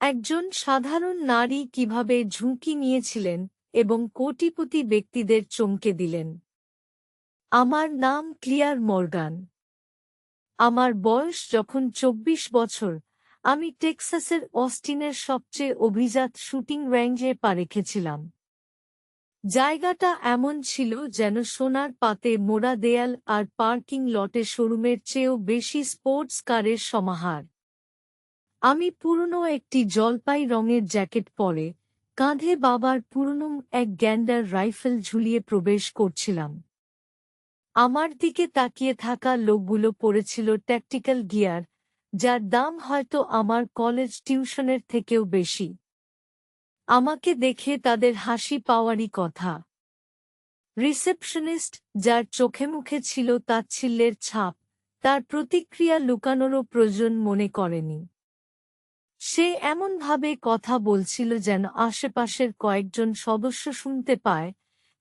একজন সাধারণ নারী কীভাবে ঝুঁকি নিয়েছিলেন এবং কোটিপতি ব্যক্তিদের চমকে দিলেন। আমার নাম ক্লিয়ার মর্গান। আমার বয়স যখন চব্বিশ বছর, আমি টেক্সাসের অস্টিনের সবচেয়ে অভিজাত শুটিং রেঞ্জে পা রেখেছিলাম। জায়গাটা এমন ছিল যেন সোনার পাতে মোড়া দেয়াল আর পার্কিং লটে শোরুমের চেয়েও বেশি স্পোর্টস কারের সমাহার। আমি পুরনো একটি জলপাই রঙের জ্যাকেট পরে কাঁধে বাবার পুরনো এক গ্যান্ডার রাইফেল ঝুলিয়ে প্রবেশ করছিলাম। আমার দিকে তাকিয়ে থাকা লোকগুলো পড়েছিল ট্যাকটিক্যাল গিয়ার যার দাম হয়তো আমার কলেজ টিউশনের থেকেও বেশি। আমাকে দেখে তাদের হাসি পাওয়ারই কথা। রিসেপশনিস্ট যার চোখে মুখে ছিল তাচ্ছিল্যের ছাপ, তার প্রতিক্রিয়া লুকানোরও প্রয়োজন মনে করেনি। সে এমনভাবে কথা বলছিল যেন আশেপাশের কয়েকজন সদস্য শুনতে পায়,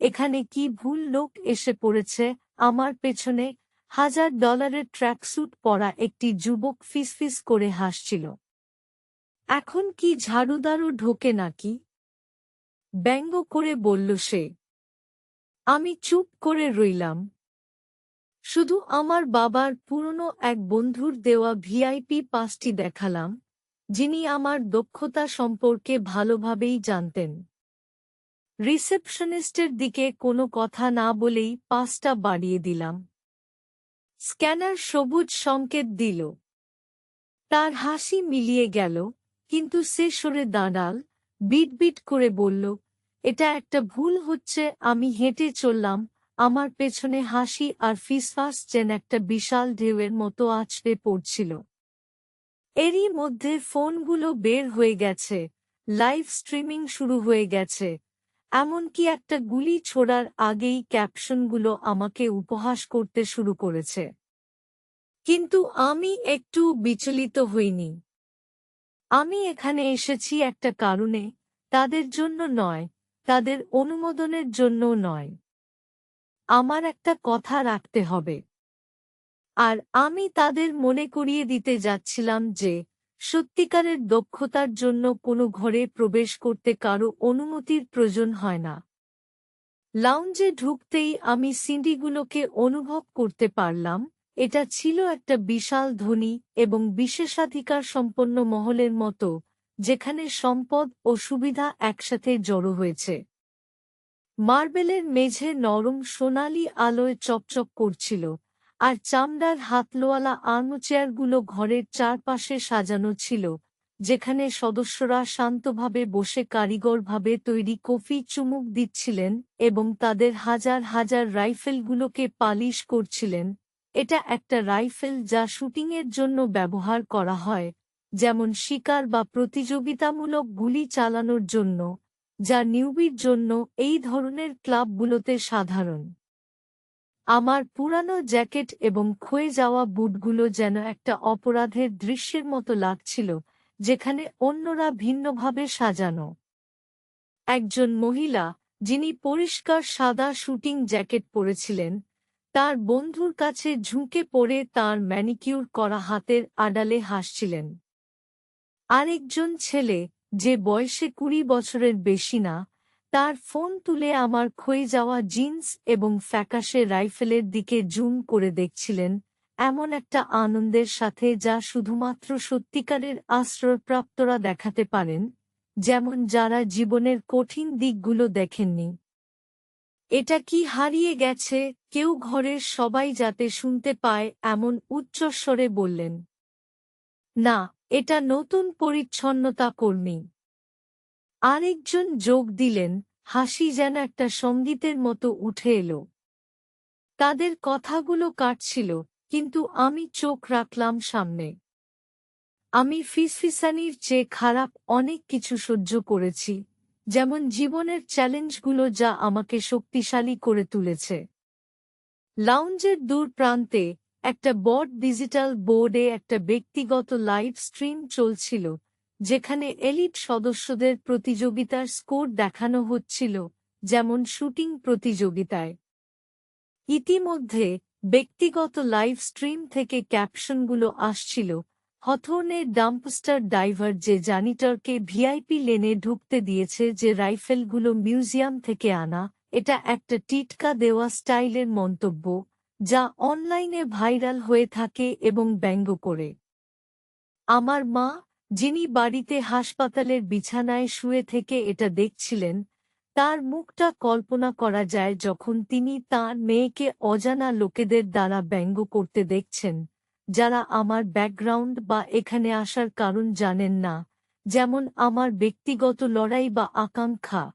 এখানে কি ভুল লোক এসে পড়েছে? আমার পেছনে হাজার ডলারের ট্র্যাকস্যুট পরা একটি যুবক ফিসফিস করে হাসছিল। এখন কি ঝাড়ুদারু ঢোকে নাকি? ব্যঙ্গ করে বলল সে, আমি চুপ করে রইলাম। শুধু আমার বাবার পুরনো এক বন্ধুর দেওয়া ভিআইপি পাসটি দেখালাম। যিনি আমার দক্ষতা সম্পর্কে ভালোভাবেই জানতেন। রিসেপশনিস্টের দিকে কোনো কথা না বলেই পাসটা বাড়িয়ে দিলাম। স্ক্যানার সবুজ সংকেত দিল। তার হাসি মিলিয়ে গেল, কিন্তু সে সরে দাঁড়াল বিট বিট করে বলল, এটা একটা ভুল হচ্ছে, আমি হেঁটে চললাম, আমার পেছনে হাসি আর ফিসফাস যেন একটা বিশাল ঢেউয়ের মতো আছড়ে পড়ছিল। এরই মধ্যে ফোনগুলো বের হয়ে গেছে। লাইভ স্ট্রিমিং শুরু হয়ে গেছে। এমনকি একটা গুলি ছোড়ার আগেই ক্যাপশনগুলো আমাকে উপহাস করতে শুরু করেছে। কিন্তু আমি একটু বিচলিত হইনি। আমি এখানে এসেছি একটা কারণে, তাদের জন্য নয়, তাদের অনুমোদনের জন্য নয়। আমার একটা কথা রাখতে হবে। আর আমি তাদের মনে করিয়ে দিতে যাচ্ছিলাম যে, সত্যিকারের দক্ষতার জন্য কোনো ঘরে প্রবেশ করতে কারও অনুমতির প্রয়োজন হয় না। লাউঞ্জে ঢুকতেই আমি সিন্ডিগুলোকে অনুভব করতে পারলাম, এটা ছিল একটা বিশাল ধনী এবং বিশেষাধিকার সম্পন্ন মহলের মতো, যেখানে সম্পদ ও সুবিধা একসাথে জড়ো হয়েছে। মার্বেলের মেঝে নরম সোনালি আলোয় চকচক করছিল আর চামড়ার হাতলোয়ালা আর্মচেয়ারগুলো ঘরের চারপাশে সাজানো ছিল, যেখানে সদস্যরা শান্তভাবে বসে কারিগরভাবে তৈরি কফি চুমুক দিচ্ছিলেন এবং তাদের হাজার হাজার রাইফেলগুলোকে পালিশ করছিলেন। এটা একটা রাইফেল যা শুটিংয়ের জন্য ব্যবহার করা হয়, যেমন শিকার বা প্রতিযোগিতামূলক গুলি চালানোর জন্য, যা নিউবির জন্য এই ধরনের ক্লাবগুলোতে সাধারণ। আমার পুরানো জ্যাকেট এবং ক্ষয়ে যাওয়া বুটগুলো যেন একটা অপরাধের দৃশ্যের মতো লাগছিল, যেখানে অন্যরা ভিন্নভাবে সাজানো। একজন মহিলা, যিনি পরিষ্কার সাদা শুটিং জ্যাকেট পরেছিলেন, তার বন্ধুর কাছে ঝুঁকে পড়ে তার ম্যানিকিউর করা হাতের আড়ালে হাসছিলেন। আরেকজন ছেলে, যে বয়সে কুড়ি বছরের বেশি না তার ফোন তুলে আমার ক্ষয়ে যাওয়া জিন্স এবং ফ্যাকাশে রাইফেলের দিকে জুম করে দেখছিলেন, এমন একটা আনন্দের সাথে যা শুধুমাত্র সত্যিকারের আশ্রয়প্রাপ্তরা দেখাতে পারেন, যেমন যারা জীবনের কঠিন দিকগুলো দেখেননি। এটা কি হারিয়ে গেছে, কেউ ঘরের সবাই যাতে শুনতে পায়, এমন উচ্চস্বরে বললেন। না, এটা নতুন পরিচ্ছন্নতা কর্মী। আরেকজন যোগ দিলেন, হাসি যেন একটা সঙ্গীতের মতো উঠে এলো। তাদের কথাগুলো কাটছিল, কিন্তু আমি চোখ রাখলাম সামনে। আমি ফিসফিসানির চেয়ে খারাপ অনেক কিছু সহ্য করেছি, যেমন জীবনের চ্যালেঞ্জগুলো যা আমাকে শক্তিশালী করে তুলেছে। লাউঞ্জের দূর প্রান্তে একটা বড় ডিজিটাল বোর্ডে একটা ব্যক্তিগত লাইভ স্ট্রিম চলছিল যেখানে এলিট সদস্যদের প্রতিযোগিতার স্কোর দেখানো হচ্ছিল, যেমন শুটিং প্রতিযোগিতায়। ইতিমধ্যে, ব্যক্তিগত লাইভ স্ট্রিম থেকে ক্যাপশনগুলো আসছিল হথর্নের ডাম্পস্টার ড্রাইভার যে জানিটরকে ভিআইপি লেনে ঢুকতে দিয়েছে যে রাইফেলগুলো মিউজিয়াম থেকে আনা, এটা একটা টিটকা দেওয়া স্টাইলের মন্তব্য, যা অনলাইনে ভাইরাল হয়ে থাকে এবং ব্যঙ্গ করে। আমার মা যিনি বাড়িতে হাসপাতালের বিছানায় শুয়ে থেকে এটা দেখছিলেন, তার মুখটা কল্পনা করা যায় যখন তিনি তাঁর মেয়েকে অজানা লোকেদের দ্বারা ব্যঙ্গ করতে দেখছেন, যারা আমার ব্যাকগ্রাউন্ড বা এখানে আসার কারণ জানেন না, যেমন আমার ব্যক্তিগত লড়াই বা আকাঙ্ক্ষা।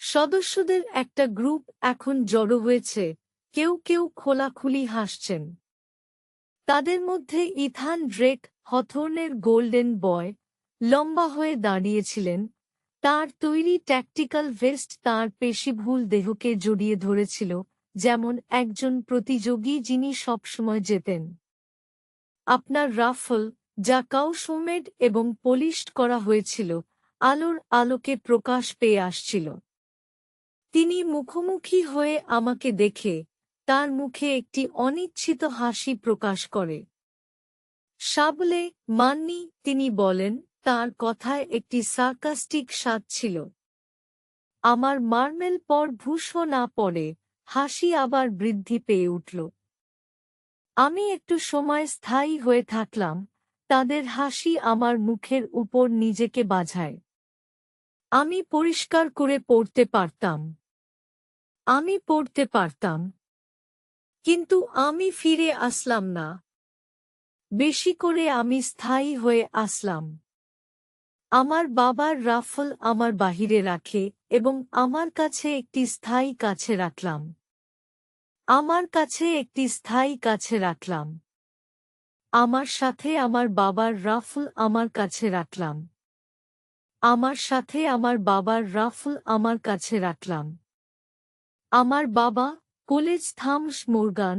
সদস্যদের একটা গ্রুপ এখন জড়ো হয়েছে, কেউ কেউ খোলাখুলি হাসছেন। তাদের মধ্যে ইথান ড্রেক হথর্নের গোল্ডেন বয় লম্বা হয়ে দাঁড়িয়েছিলেন। তার তৈরি ট্যাকটিক্যাল ভেস্ট তার পেশিভুল দেহকে জড়িয়ে ধরেছিল, যেমন একজন প্রতিযোগী যিনি সবসময় যেতেন আপনার রাফল, যা কাউসোমেড এবং পলিশড করা হয়েছিল, আলোর আলোকে প্রকাশ পেয়ে আসছিল। তিনি মুখোমুখি হয়ে আমাকে দেখে তার মুখে একটি অনিচ্ছিত হাসি প্রকাশ করে। সাবলে মান্নি, তিনি বলেন, তার কথায় একটি সার্কাস্টিক স্বাদ ছিল। আমার মার্মেল পর ভূষ না পড়ে, হাসি আবার বৃদ্ধি পেয়ে উঠল। আমি একটু সময় স্থায়ী হয়ে থাকলাম, তাদের হাসি আমার মুখের উপর নিজেকে বাঝায় আমি পরিষ্কার করে পড়তে পারতাম। আমি পড়তে পারতাম কিন্তু আমি ফিরে আসলাম না। বেশি করে আমি স্থায়ী হয়ে আসলাম। আমার বাবার রাফল আমার বাহিরে রাখে এবং আমার কাছে একটি স্থায়ী কাছে রাখলাম। আমার কাছে একটি স্থায়ী কাছে রাখলাম। আমার সাথে আমার বাবার রাফল আমার কাছে রাখলাম। আমার সাথে আমার বাবার রাফল আমার কাছে রাখলাম। আমার বাবা কলেজ থামস মোরগান।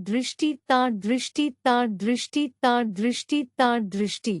दृष्टि ता दृष्टि तार दृष्टि ता दृष्टि ता दृष्टि।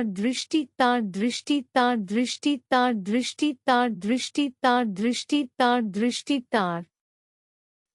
तार दृष्टि तार दृष्टि तार दृष्टि तार दृष्टि तार दृष्टि तार दृष्टि तार दृष्टि, तार।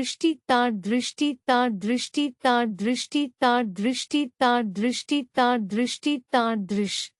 दृष्टि तार दृष्टि तार दृष्टि तार दृष्टि तार दृष्टि तार दृष्टि तार दृष्टि तार दृष्टि।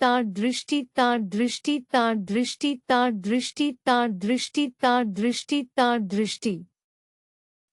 तार दृष्टि तार दृष्टि तार दृष्टि तार दृष्टि तार दृष्टि तार दृष्टि तार दृष्टि।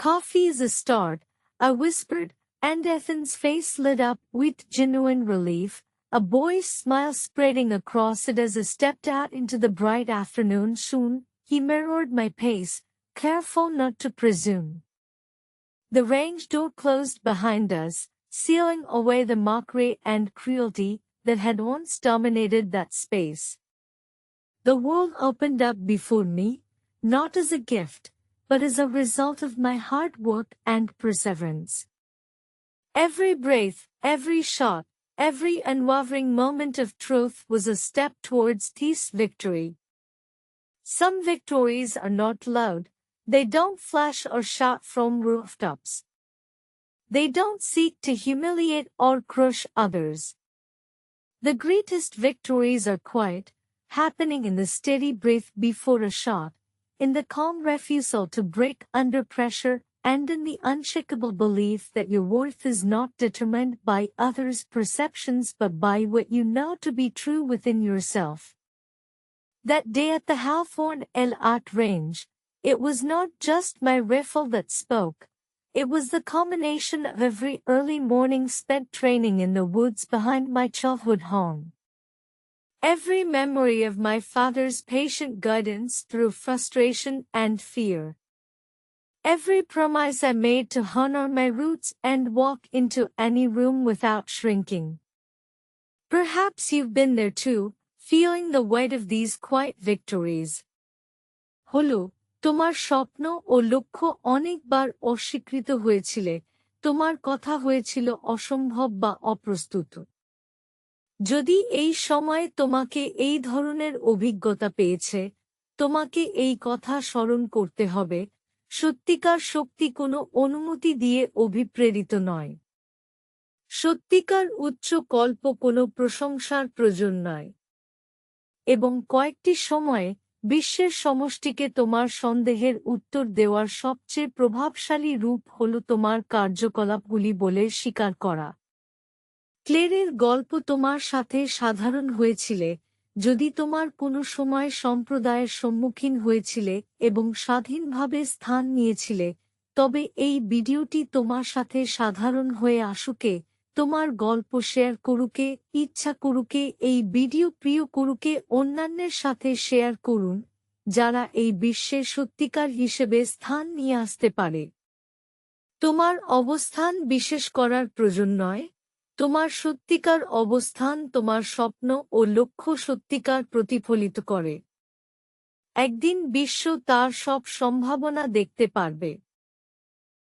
Coffee is a start, I whispered, and Ethan's face lit up with genuine relief, a boyish smile spreading across it as I stepped out into the bright afternoon. Soon, he mirrored my pace, careful not to presume. The range door closed behind us, sealing away the mockery and cruelty that had once dominated that space. The world opened up before me, not as a gift, but as a result of my hard work and perseverance. Every breath, every shot, every unwavering moment of truth was a step towards this victory. Some victories are not loud, they don't flash or shout from rooftops. They don't seek to humiliate or crush others. The greatest victories are quiet, happening in the steady breath before a shot, in the calm refusal to break under pressure, and in the unshakable belief that your worth is not determined by others' perceptions but by what you know to be true within yourself. That day at the Halfhorn El At range, it was not just my rifle that spoke. It was the culmination of every early morning spent training in the woods behind my childhood home. Every memory of my father's patient guidance through frustration and fear. Every promise I made to honor my roots and walk into any room without shrinking. Perhaps you've been there too, feeling the weight of these quiet victories. হলো তোমার স্বপ্ন ও লক্ষ্য অনেকবার অস্বীকৃত হয়েছিলে তোমার কথা হয়েছিল অসম্ভব বা অপ্রস্তুত যদি এই সময় তোমাকে এই ধরনের অভিজ্ঞতা পেয়েছে, তোমাকে এই কথা স্মরণ করতে হবে, সত্যিকার শক্তি কোনো অনুমতি দিয়ে অভিপ্রেরিত নয়। সত্যিকার উচ্চ কল্প কোনো প্রশংসার প্রয়োজন নয়। এবং কয়েকটি সময়ে বিশ্বের সমষ্টিকে তোমার সন্দেহের উত্তর দেওয়ার সবচেয়ে প্রভাবশালী রূপ হল তোমার কার্যকলাপগুলি বলে স্বীকার করা। ক্লেরের গল্প তোমার সাথে সাধারণ হয়েছিলে, যদি তোমার কোনো সময় সম্প্রদায়ের সম্মুখীন হয়েছিলে এবং স্বাধীনভাবে স্থান নিয়েছিলে, তবে এই ভিডিওটি তোমার সাথে সাধারণ হয়ে আসুকে, তোমার গল্প শেয়ার করুকে, ইচ্ছা করুকে, এই ভিডিও প্রিয় করুকে, অন্যান্যের সাথে শেয়ার করুন, যারা এই বিশ্বে সত্যিকার হিসেবে স্থান নিয়ে আসতে পারে। তোমার অবস্থান বিশেষ করার প্রয়োজন নয়। তোমার সত্যিকার অবস্থান, তোমার স্বপ্ন ও লক্ষ্য সত্যিকার প্রতিফলিত করে। একদিন বিশ্ব তার সব সম্ভাবনা দেখতে পারবে।